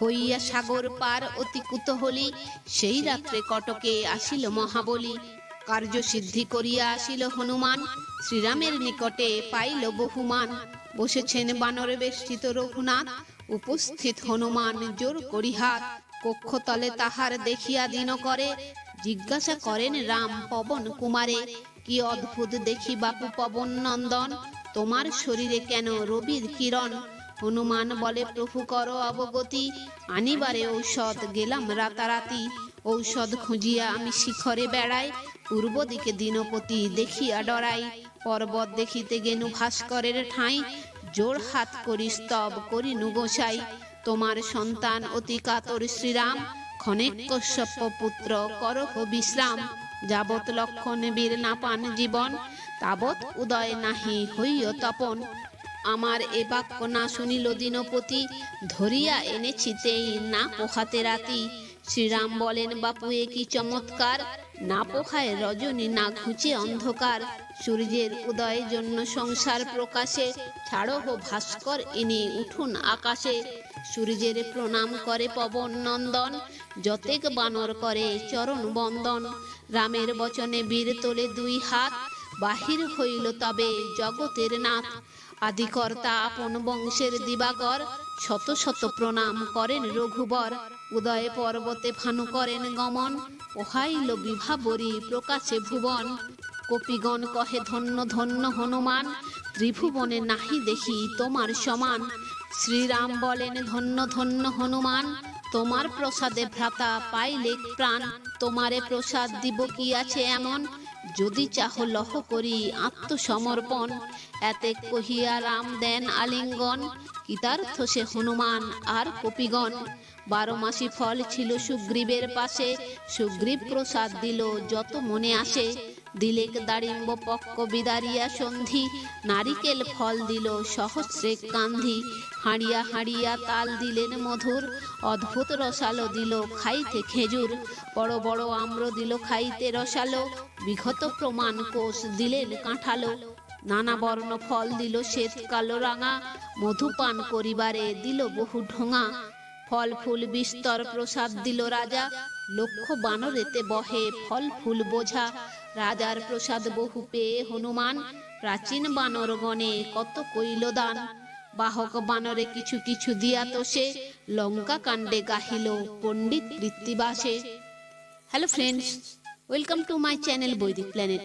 হইয়া সাগর পার অতি কুতূহলী সেই রাত্রে কটকে আসিল মহাবলী। কার্য সিদ্ধি করিয়া আসিল হনুমান, শ্রীরামের নিকটে পাইল বহুমান। বসেছেন বানরে বেষ্টিত রঘুনাথ, উপস্থিত হনুমান জোর করি হাত কক্ষতলে তাহার দেখিয়া দিন করে, জিজ্ঞাসা করেন রাম পবন কুমারে, কি অদ্ভুত দেখি বাপু পবন নন্দন? তোমার শরীরে কেন রবির কিরণ? হনুমান বলে, প্রভু কর অবগতি। আনিবারে ঔষধ গেলাম রাতারাতি। ঔষধ খুঁজিয়া আমি শিখরে বেড়াই। পূর্ব দিকে দিনপতি দেখিয়া ডরাই। পর্বত দেখিতে গেনু ভাস্করের ঠাঁই। জোর হাত করি স্তব করি নুগোসাই তোমার সন্তান অতি কাতর শ্রীরাম। ক্ষণেক কশ্যপ পুত্র করহ বিশ্রাম। যাবৎ লক্ষণ বীর না পান জীবন। তাবৎ উদয় নাহি হইয় তপন। আমার এ বাক্য না শুনিল দিনপতি। ধরিয়া এনেছি তেই না পোহাতে রাতি। শ্রীরাম বলেন, বাপু, এ কি চমৎকার। না পোহায় রজনী, না ঘুচে অন্ধকার। সূর্যের উদয়ের জন্য সংসার প্রকাশে। ছাড়ো হো ভাস্কর, ইনি উঠুন আকাশে। সূর্যের প্রণাম করে পবন নন্দন। যতেক বানর করে চরণ বন্দন। রামের বচনে বীর তোলে দুই হাত। বাহির হইল তবে জগতের নাথ। আদিকর্তা আপন বংশের দিবাকর, শত শত প্রণাম করেন রঘুবর। উদয় পর্বতে ভানু করেন গমন ওহাইল বিভাবরী প্রকাশে ভুবন। কপিগণ কহে, ধন্য ধন্য হনুমান, ত্রিভুবনে নাহি দেখি তোমার সমান। শ্রীরাম বলেন, ধন্য ধন্য হনুমান, তোমার প্রসাদে ভ্রাতা পাইলে প্রাণ। তোমারে প্রসাদ দিব কি আছে এমন? যদি চাহ লহ করি আত্মসমর্পণ, এতে কহিয়া রাম দেন আলিঙ্গন, কৃতার্থ সে হনুমান আর কপিগণ। বারো মাসি ফল ছিল সুগ্রীবের পাশে, সুগ্রীব প্রসাদ দিল যত মনে আসে। দিলেক দাড়িম্ব পক্ক বিদারিয়া সন্ধি। নারিকেল ফল দিল সহস্রে কান্ধি। হাঁড়িয়া হাঁড়িয়া তাল দিলেন মধুর। অদ্ভুত রসালো দিল খাইতে খেজুর। বড় বড় আম্র দিল খাইতে রসালো। বিগত প্রমাণ কোষ দিলেন কাঁঠালো। নানা বর্ণ ফল দিল শ্বেত কালো রাঙা। মধুপান করিবারে দিল বহু ঢোঙা। ফল ফুল বিস্তর প্রসাদ দিল রাজা। লক্ষ বানরেতে বহে ফল ফুল বোঝা। রাজার প্রসাদ বহু পেয়ে হনুমান, প্রাচীন বানর গণে কত কইল দান। বাহক বানরে কিছু কিছু দিয়া তো সে লঙ্কা কাণ্ডে গাহিল পণ্ডিত কৃত্তিবাসে। Hello friends welcome to my channel Vaidik planet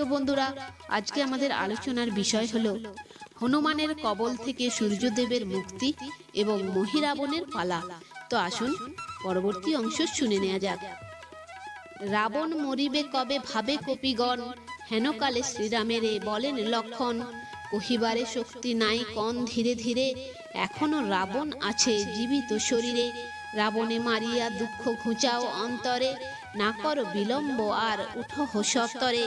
তো বন্ধুরা, আজকে আমাদের আলোচনার বিষয় হলো হনুমানের কবল থেকে সূর্যদেবের মুক্তি এবং মহিরাবণের পালা। তো আসুন, পরবর্তী অংশ শুনে নেওয়া যাক। রাবণ মরিবে কবে ভাবে কপিগণ? হেনকালে শ্রীরামেরে বলেন লক্ষণ। কহিবারে শক্তি নাই কন ধীরে ধীরে। এখনও রাবণ আছে জীবিত শরীরে। রাবণে মারিয়া দুঃখ ঘুচাও অন্তরে। না কর বিলম্ব আর উঠো সত্তরে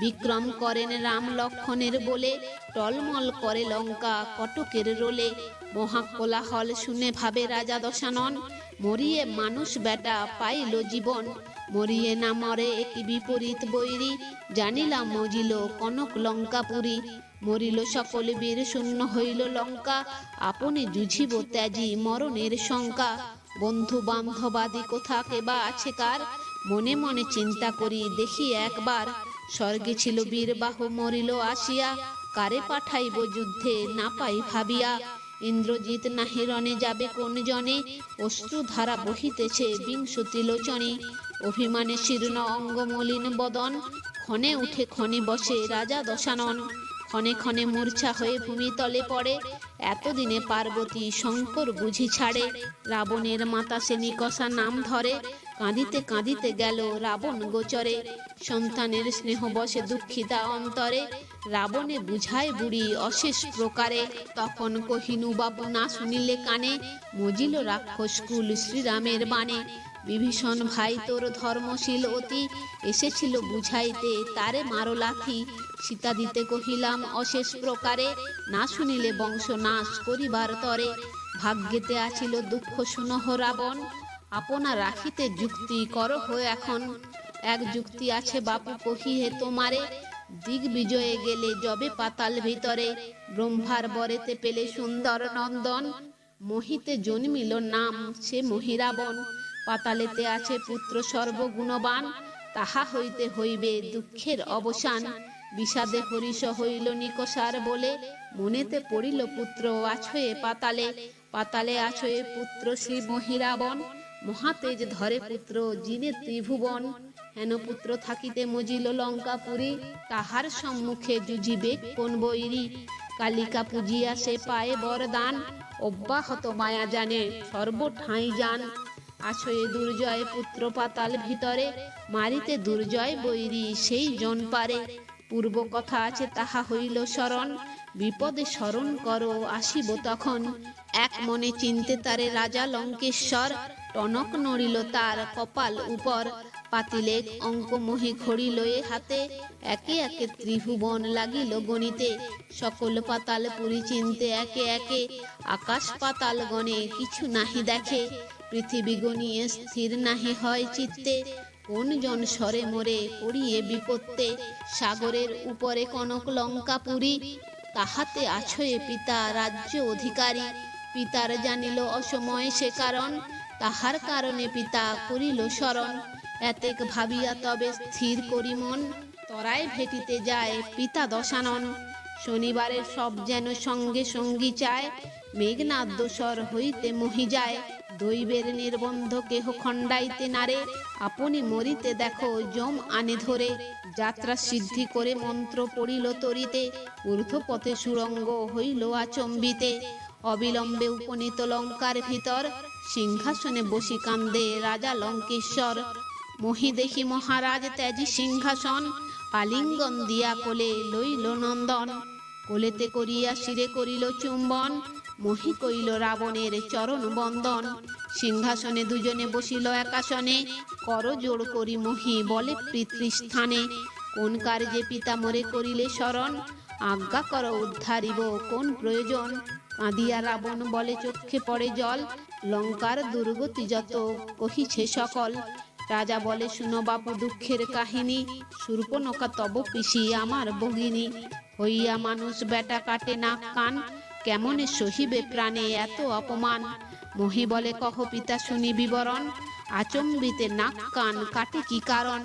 বিক্রম করেন রাম লক্ষণের বলে, টলমল করে লঙ্কা কটকের রোলে। মহাকোলাহল শুনে ভাবে রাজা দশানন, মরিয়ে মানুষ বেটা পাইল জীবন। মরিয়ে না মরে একই বিপরীত বৈরি, জানিলাম মজিল কনক লঙ্কাপুরী। মরিল সকল বীর শূন্য হইল লঙ্কা, আপনি জুঝিব ত্যাজি মরণের শঙ্কা। বন্ধু বান্ধবাদি কোথা কেবা আছে কার? মনে মনে চিন্তা করি, দেখি একবার স্বর্গে ছিল বীরবাহ, মরিল আসিয়া কারে পাঠাইব যুদ্ধে? না পাই ভাবিয়া, ইন্দ্রজিৎ না রণে যাবে কোন জনে? অশ্রু ধারা বহিতেছে বিংশতি লোচনে অভিমানে শীর্ণ অঙ্গ মলিন বদন, ক্ষণে উঠে ক্ষণে বসে রাজা দশানন। ক্ষণে ক্ষণে মূর্ছা হয়ে ভূমিতলে পড়ে, এতদিনে পার্বতী শঙ্কর বুঝি ছাড়ে। রাবণের মাতা সে নিকষা নাম ধরে কাঁদিতে কাঁদিতে গেল রাবণ গোচরে। সন্তানের স্নেহ বসে দুঃখিতা অন্তরে। রাবণে বুঝায় বুড়ি অশেষ প্রকারে। তখন কহিনু বাবু, না শুনিলে কানে? মজিল রাক্ষস কুল শ্রীরামের বাণে। বিভীষণ ভাই, তোর ধর্মশীল অতি। এসেছিল বুঝাইতে, তারে মারো লাথি। সীতা দিতে কহিলাম, অশেষ প্রকারে। না শুনিলে বংশ নাশ করিবার তরে। ভাগ্যেতে আছিল দুঃখ, শুনহ রাবণ। আপনা রাখিতে যুক্তি কর করহ এখন। এক যুক্তি আছে বাপু কহিহে তোমারে দিগ্বিজয়ে গেলে জবে পাতাল ভিতরে, ব্রহ্মার বরেতে পেলে সুন্দর নন্দন, মহিতে জন্মিল নাম সে মহিরাবন। পাতালেতে আছে পুত্র সর্বগুণবান, তাহা হইতে হইবে দুঃখের অবসান। বিষাদে হরিষ হইল নিকষার বলে, মনেতে পড়িল পুত্র আছয়ে পাতালে পাতালে আছয়ে পুত্র শ্রী মহিরাবন। মহাতেজ ধরে পুত্র জিনে ত্রিভুবন, হেন পুত্র থাকিতে মজিল লঙ্কাপুরী, তাহার সম্মুখে জুজিবে কোন বৈরী কালিকা পূজিয়া সে পায়ে বরদান, অব্যাহত মায়া জানে সর্বঠাঁই যান আছয়ে দুর্জয় পুত্র পাতাল ভিতরে, মারিতে দুর্জয় বৈরী সেই জন পারে। পূর্ব কথা আছে, তাহা হইল স্মরণ। বিপদে স্মরণ করো, আসিব তখন। এক মনে চিনতে তারে রাজা লঙ্কেশ্বর। টনক নড়িল তার কপাল উপর। পাতিলে অঙ্ক মহি ঘড়ি লয়ে হাতে একে একে ত্রিভুবন লাগিল গণিতে। সকল পাতাল পুরি চিনতে একে একে আকাশ পাতাল গণে কিছু নাহি দেখে। পৃথিবী গণিয়ে স্থির নাহি হয় চিত্তে। কোন জন সরে মরে পড়িয়ে বিপত্তে। সাগরের উপরে কনক লঙ্কাপুরী তাহাতে আছয়ে পিতা রাজ্য অধিকারী। পিতার জানিল অসময়ে সে কারণ। তাহার কারণে পিতা করিল স্মরণ এতেক ভাবিয়া তবে স্থির করি মন। তরায় ভেটিতে যায় পিতা দশানন। শনিবারের সব যেন সঙ্গে সঙ্গী চায়। মেঘনাথ দোসর হইতে মহি যায়। দৈবের নির্বন্ধ কেহ খণ্ডাইতে নারে। আপনি মরিতে দেখো জম আনে ধরে। যাত্রা সিদ্ধি করে মন্ত্র পড়িল তরিতে। ঊর্ধ্ব পথে সুরঙ্গ হইল আচম্বিতে। অবিলম্বে উপনীত লঙ্কার ভিতর সিংহাসনে বসি কান্দে রাজা লঙ্কেশ্বর। মহি দেখি মহারাজ ত্যাজি সিংহাসন আলিঙ্গন দিয়া কোলে লইল নন্দন। কোলেতে করিয়া শিরে করিল চুম্বন, মহি কইল রাবণের চরণ বন্দন। সিংহাসনে দুজনে বসিল একাসনে, কর জোড় করি মহি বলে পিতৃস্থানে। কোন কার্যে পিতা মরে করিলে শরণ? আজ্ঞা কর উদ্ধারিব কোন প্রয়োজন? কাঁদিয়া রাবণ বলে চক্ষে পড়ে জল লঙ্কার দুর্গতি যত, কহিছে সকল। রাজা বলে, শুনো বাপু দুঃখের কাহিনী। সূর্পনখা তব পিসি আমার ভগিনী। হইয়া মানুষ বেটা কাটে নাক কান। কেমনে সহিবে প্রাণে এত অপমান? মহি বলে, কহ পিতা, শুনি বিবরণ। আচম্বিতে নাক কান কাটে কি কারণ?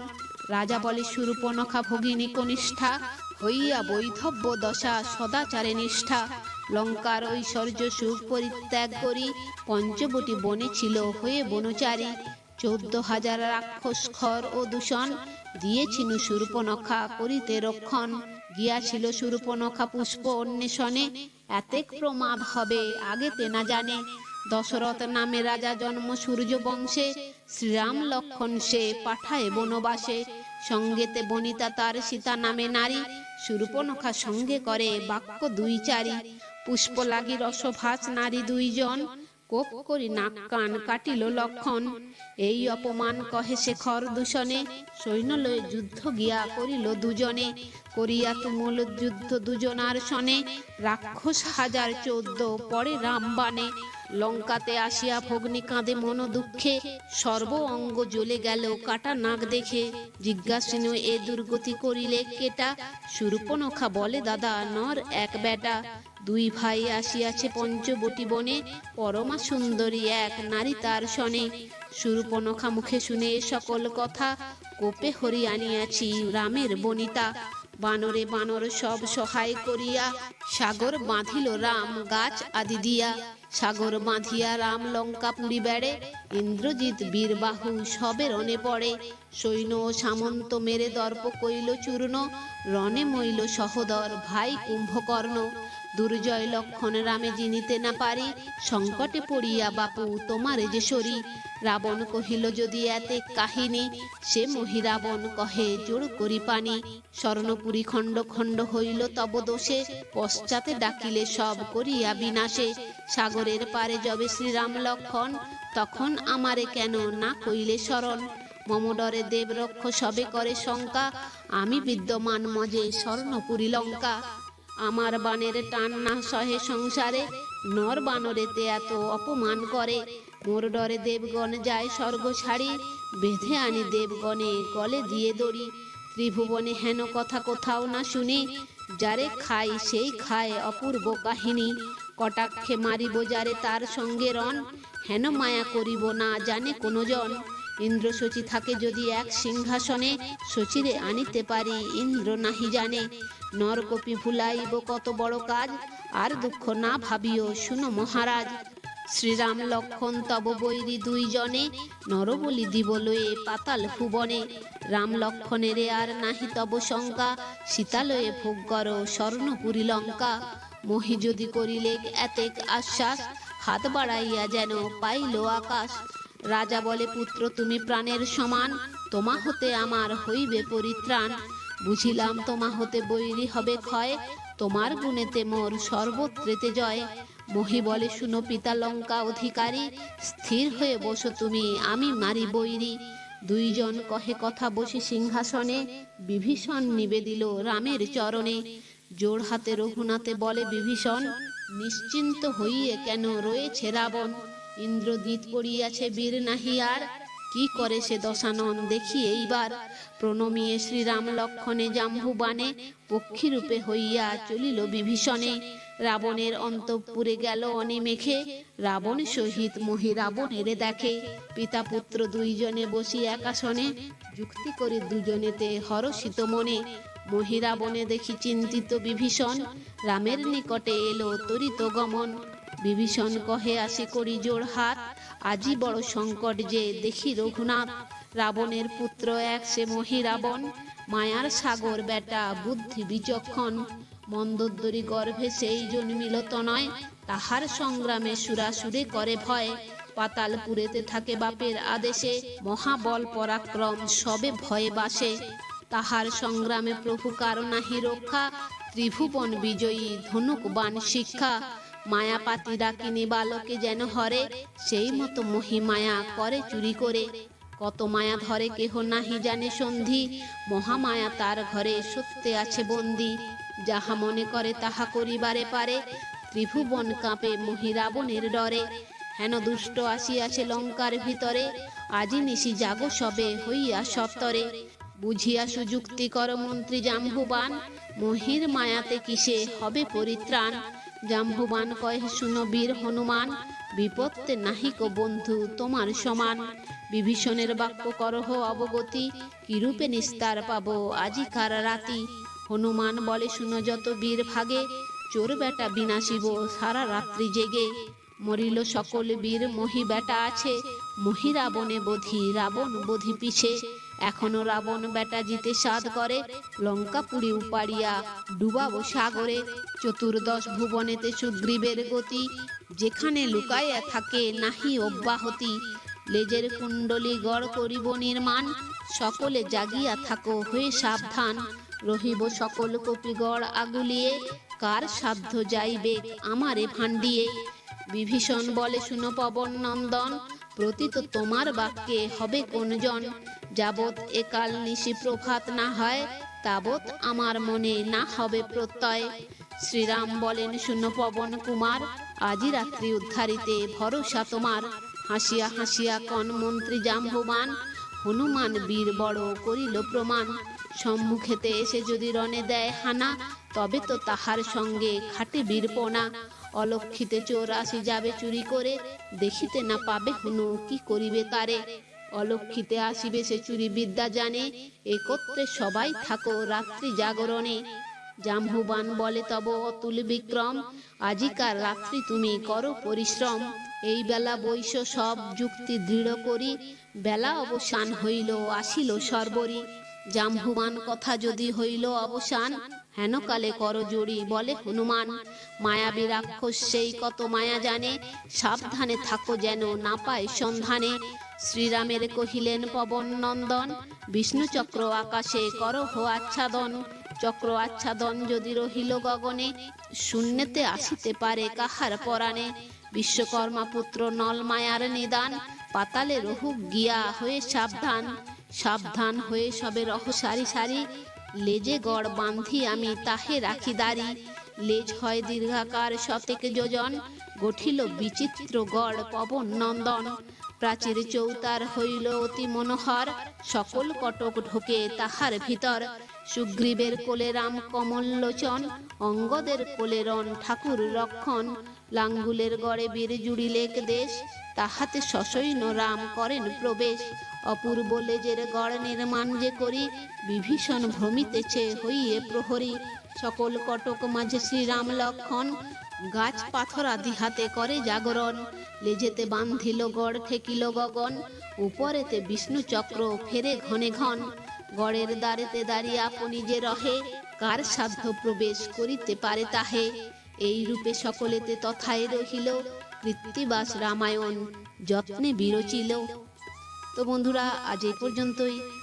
রাজা বলে সূর্পনখা ভগিনী কনিষ্ঠা। হইয়া বৈধব্য দশা সদাচারে নিষ্ঠা। লঙ্কার ঐশ্বর্য সুখ পরিত্যাগ করি। পঞ্চবটি বনে ছিল হয়ে বনচারী। চোদ্দ হাজার রাক্ষস খর ও দূষণ। দিয়েছিল সূর্পনখা করিতে রক্ষণ। গিয়াছিল সূর্পনখা পুষ্প অন্বেষণে। এতেক প্রমাদ হবে, আগেতে না জানে। দশরথ নামে রাজা জন্ম সূর্য বংশে। শ্রীরাম লক্ষণ সে পাঠায় বনবাসে। সঙ্গেতে বনিতা তার সীতা নামে নারী। সূর্পনখা সঙ্গে করে বাক্য দুই চারি। পুষ্প লাগি রসভাস নারী দুইজন। কোপ করি নাক কান কাটিল লক্ষণ। এই অপমান কহে সে খর দূষণে। সৈন্য লয়ে যুদ্ধ গিয়া করিল দুজনে। করিয়া তুমুল যুদ্ধ দুজনার সনে। রাক্ষস হাজার চোদ্দ পরে রামবানে লঙ্কাতে আসিয়া ভগ্নি কাঁদে মন দুঃখে। সর্ব অঙ্গ জ্বলে গেল কাটা নাক দেখে। জিজ্ঞাসিন, এ দুর্গতি করিলে কেটা? সুরূপনখা বলে, দাদা, নর এক বেটা। দুই ভাই আসিয়াছে পঞ্চবটি বনে। পরমা সুন্দরী এক নারী তার সনে। সুরূপনখা মুখে শুনে সকল কথা। কোপে হরি আনিয়াছি রামের বনিতা। বানরে বানর সব সহায় করিয়া সাগর বাঁধিল রাম গাছ আদি দিয়া। সাগর বাঁধিয়া রাম লঙ্কা পুরি বেড়ে, ইন্দ্রজিৎ বীরবাহু সবে রণে পড়ে। সৈন্য সামন্ত মেরে দর্প কইল চূর্ণ, রণে মইল সহদর ভাই কুম্ভকর্ণ। দুর্জয় লক্ষণ রামে জিনিতে না পারি, সংকটে পড়িয়া বাপু তোমারে যে সরি রাবণ কহিল, যদি এতে কাহিনী? সে মহিরাবণ কহে, জোর করি পানি। স্বর্ণপুরী খণ্ড খণ্ড হইল তব দোষে। পশ্চাতে ডাকিলে সব করিয়া বিনাশে। সাগরের পারে যবে শ্রীরাম লক্ষণ, তখন আমারে কেন না কইলে শরণ? মমডরে দেবরক্ষ সবে করে শঙ্কা। আমি বিদ্যমান মজে স্বর্ণপুরী লঙ্কা। আমার বানের টান না সহে সংসারে। নর বানরেতে এত অপমান করে। মোর ডরে দেবগণ যায় স্বর্গ ছাড়ি, বেঁধে আনি দেবগণে গলে দিয়ে দড়ি। ত্রিভুবনে হেন কথা কোথাও না শুনি, যারে খাই সেই খায় অপূর্ব কাহিনী। কটাক্ষে মারিব যারে তার সঙ্গে রণ, হেন মায়া করিব না জানে কোনো জন ইন্দ্র থাকে যদি এক সিংহাসনে, শচীরে আনিতে পারি, ইন্দ্র নাহি জানে। নরকপি ভুলাইব কত বড় কাজ, আর দুঃখ না ভাবিও, শুনো মহারাজ। শ্রীরাম লক্ষণ তব বৈরি দুইজনে নরবলি দিব লয়ে পাতাল ভুবনে। রাম লক্ষণেরে আর নাহি তব শঙ্কা সীতালয়ে ভোগ কর স্বর্ণপুরী লঙ্কা। মহি যদি করিলে এতেক আশ্বাস, হাত বাড়াইয়া যেন পাইল আকাশ। রাজা বলে, পুত্র, তুমি প্রাণের সমান, তোমা হতে আমার হইবে পরিত্রাণ। বুঝিলাম তোমা হতে বৈরি হবে ক্ষয়, তোমার গুণেতে মোর সর্বত্রেতে জয়। মহি বলে শুনো, পিতা লঙ্কা অধিকারী, স্থির হয়ে বসো তুমি, আমি মারি বৈরি। দুইজন কহে কথা বসে সিংহাসনে, বিভীষণ নিবেদিল রামের চরণে। জোড় হাতে রঘুনাথে বলে, বিভীষণ, নিশ্চিন্ত হইয়ে কেন রয়েছে রাবণ? ইন্দ্রদীত পড়িয়াছে বীর নাহি আর, কি করে সে দশানন? দেখি এইবার। প্রণমিয়ে শ্রীরাম লক্ষণে জাম্বুবানে পক্ষীরূপে হইয়া চলিল বিভীষণে। রাবণের অন্তঃপুরে গেল অনিমেখে। রাবণ সহিত মহি রাবণেরে দেখে। পিতা পুত্র দুইজনে বসি একাশনে যুক্তি করে দুজনেতে হরষিত মনে। মহিরাবণে দেখি চিন্তিত বিভীষণ। রামের নিকটে এলো তরিত গমন। বিভীষণ কহে, আসি করি জোড় হাত। আজি বড় সংকট যে, দেখি রঘুনাথ। রাবণের পুত্র এক, সে মহিরাবণ। মায়ার সাগর বেটা বুদ্ধি বিচক্ষণ। মন্দোদরী গর্ভে সেই জন্মিল তনয়। তাহার সংগ্রামে সুরাসুরে করে ভয়। পাতালপুরেতে থাকে বাপের আদেশে। মহাবল পরাক্রম সবে ভয়ে বাসে। তাহার সংগ্রামে প্রভু কারণাহি রক্ষা। ত্রিভুবন বিজয়ী ধনুক বান শিক্ষা। মায়াপাতি ডাকিনি বালকে যেন হরে। সেই মতো মহিমায়া করে চুরি করে। কত মায়া ধরে কেহ নাহি জানে সন্ধি। মহামায়া তার ঘরে সত্যে আছে বন্দি। যাহা মনে করে তাহা করিবারে পারে, ত্রিভুবন কাঁপে মহিরাবণের ডরে। হেন দুষ্ট আসিয়াছে লঙ্কার ভিতরে, আজি নিশি জাগো সবে হইয়া সত্তরে বুঝিয়া সুযুক্তি কর মন্ত্রী জাম্বুবান, মহির মায়াতে কিসে হবে পরিত্রাণ? জাম্বুবান কয়, শুনো বীর হনুমান বিপত্তে নাহিক বন্ধু তোমার সমান। বিভীষণের বাক্য করহ অবগতি, কিরূপে নিস্তার পাবো আজিকার রাতি? হনুমান বলে, শুনো যত বীর ভাগে, চোর বেটা বিনাশিব, সারা রাত্রি জেগে। মরিল সকল বীর, মহি বেটা আছে, মহি রাবণে বোধি, রাবণ বোধি পিছে। এখনও রাবণ বেটা জিতে সাধ করে, লঙ্কা পুরি উপাড়িয়া ডুবাবো সাগরে। চতুর্দশ ভুবনেতে সুগ্রীবের গতি, যেখানে লুকাইয়া থাকে নাহি অব্যাহতি। লেজের কুণ্ডলি গড় করিব নির্মাণ, সকলে জাগিয়া থাকো, হয়ে সাবধান। রহিব সকল কপিগড় আগুলিয়ে, কার সাধ্য যাইবে আমারে ভান্ডিয়ে বিভীষণ বলে, শুনো পবন নন্দন, প্রতীত তোমার বাক্যে হবে কোনজন যাবৎ একাল নিশি প্রভাত না হয়, তাবৎ আমার মনে না হবে প্রত্যয়। শ্রীরাম বলেন, শুনো পবন কুমার, আজি রাত্রি উদ্ধারিতে ভরসা তোমার। হাসিয়া হাসিয়া কন মন্ত্রী জাম্বমান হনুমান বীর বড় করিল প্রমাণ। সম্মুখেতে এসে যদি রণে দেয় হানা, তবে তো তাহার সঙ্গে খাটে বীরপনা অলক্ষিতে চোর আসি যাবে চুরি করে, দেখিতে না পাবে হুনু কি করিবে তারে। অলক্ষিতে আসিবে সে চুরি বিদ্যা জানে, একত্রে সবাই থাকো রাত্রি জাগরণে। জাম্বুবান বলে, তব অতুল বিক্রম, আজিকার রাত্রি তুমি করো পরিশ্রম। এই বেলা বৈশ সব যুক্তি দৃঢ় করি, বেলা অবসান হইল, আসিল সর্বরি। জাম্বুবান কথা যদি হইল অবসান, হেনকালে কর জড়ি বলে হনুমান। মায়াবী রাক্ষস সেই কত মায়া জানে, সাবধানে থাকো যেন না পায় সন্ধানে। শ্রীরামের কহিলেন, পবন নন্দন, বিষ্ণু চক্র আকাশে করহ আচ্ছাদন। চক্র আচ্ছাদন যদি রহিল গগনে, শূন্যতে আসিতে পারে কাহার পরাণে। বিশ্বকর্মা পুত্র নলমায়ার নিদান, পাতালে রহুক গিয়া হয়ে সাবধান। সাবধান হয়ে সবে রহ সারি সারি লেজে গড় বান্ধি আমি তাহে রাখি দাঁড়ি। লেজ হয় দীর্ঘাকার শতেক যোজন, গঠিল বিচিত্র গড় পবন নন্দন। প্রাচীর চৌতার হইল অতি মনোহর। সকল কটক ঢোকে তাহার ভিতর। সুগ্রীবের কোলে রাম কমল লোচন অঙ্গদের কোলে রণ ঠাকুর রক্ষণ। লাঙ্গুলের গড়ে বীর জুড়িলেক দেশ, তাহাতে সসৈন্য রাম করেন প্রবেশ। অপূর্ব লেজের গড় নির্মাণ যে করি, বিভীষণ ভ্রমিতেছে হইয়ে প্রহরী। সকল কটক মাঝে শ্রীরাম লক্ষণ গাছ পাথর আদি হাতে করে জাগরণ। লেজেতে বান্ধিল গড়, ঠেকিল গগন। উপরেতে বিষ্ণু চক্র, ফেরে ঘনে ঘন। গড়ের দ্বারেতে দাঁড়িয়ে আপনি যে রহে, কার সাধ্য প্রবেশ করিতে পারে তাহে। এই রূপে সকলেতে তথায় রহিল কৃত্তিবাস রামায়ণ, যত্নে বিরচিল। তো বন্ধুরা, আজ এই পর্যন্তই।